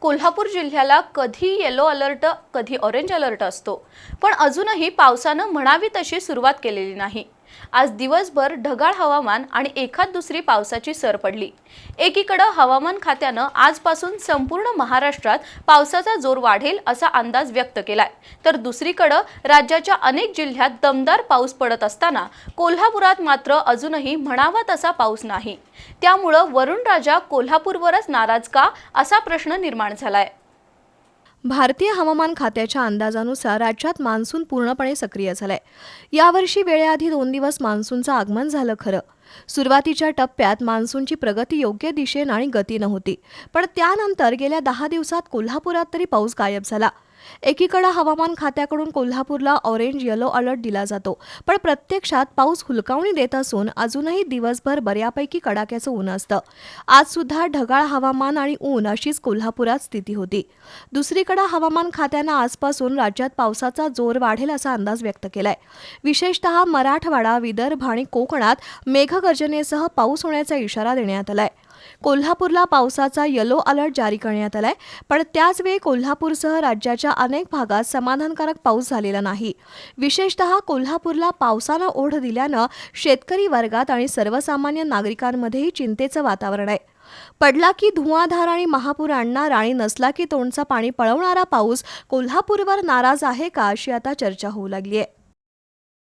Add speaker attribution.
Speaker 1: कोल्हापूर जिल्ह्याला कधी yellow alert कधी ऑरेंज अलर्ट असतो. पण अजूनही पावसानं म्हणावी तशी सुरुवात केलेली नाही. आज दिवसभर ढगाळ हवामान आणि एखाद दुसरी पावसाची सर पडली. एकीकडं हवामान खात्यानं आजपासून संपूर्ण महाराष्ट्रात पावसाचा जोर वाढेल असा अंदाज व्यक्त केलाय. तर दुसरीकडं राज्याच्या अनेक जिल्ह्यात दमदार पाऊस पडत असताना कोल्हापुरात मात्र अजूनही म्हणावा तसा पाऊस नाही. त्यामुळं वरुण राजा कोल्हापूरवरच नाराज का असा प्रश्न निर्माण झालाय.
Speaker 2: भारतीय हवामान खात्याच्या अंदाजानुसार राज्यात मान्सून पूर्णपणे सक्रिय झालाय. यावर्षी वेळेआधी दोन दिवस मान्सूनचं आगमन झालं खरं. सुरुवातीच्या टप्प्यात मान्सूनची प्रगती योग्य दिशेनं आणि गती नव्हती पण त्यानंतर गेल्या दहा दिवसात कोल्हापुरात तरी पाऊस गायब झाला. एकीकडे हवामान खात्याकडून कोल्हापूरला ऑरेंज येलो अलर्ट दिला जातो. पण प्रत्यक्षात पाऊस हुलकावणी देत असून अजूनही दिवसभर बऱ्यापैकी कडाक्याचं ऊन असतं. आज सुद्धा ढगाळ हवामान आणि ऊन अशीच कोल्हापुरात स्थिती होती. दुसरीकडे हवामान खात्यानं आजपासून राज्यात पावसाचा जोर वाढेल असा अंदाज व्यक्त केलाय. विशेषतः मराठवाडा विदर्भ आणि कोकणात मेघगर्जनेसह पाऊस होण्याचा इशारा देण्यात आलाय. कोल्हापूरला पावसाचा येलो अलर्ट जारी करण्यात आलाय. पण त्याचवेळी कोल्हापूरसह राज्याच्या अनेक भागात समाधानकारक पाऊस झालेला नाही. विशेषतः कोल्हापूरला पावसानं ओढ दिल्यानं शेतकरी वर्गात आणि सर्वसामान्य नागरिकांमध्येही चिंतेचं वातावरण आहे. पडला की धुवाधार आणि महापूर आणणार आणि नसला की तोंडचा पाणी पळवणारा पाऊस कोल्हापूरवर नाराज आहे का अशी आता चर्चा होऊ लागली आहे.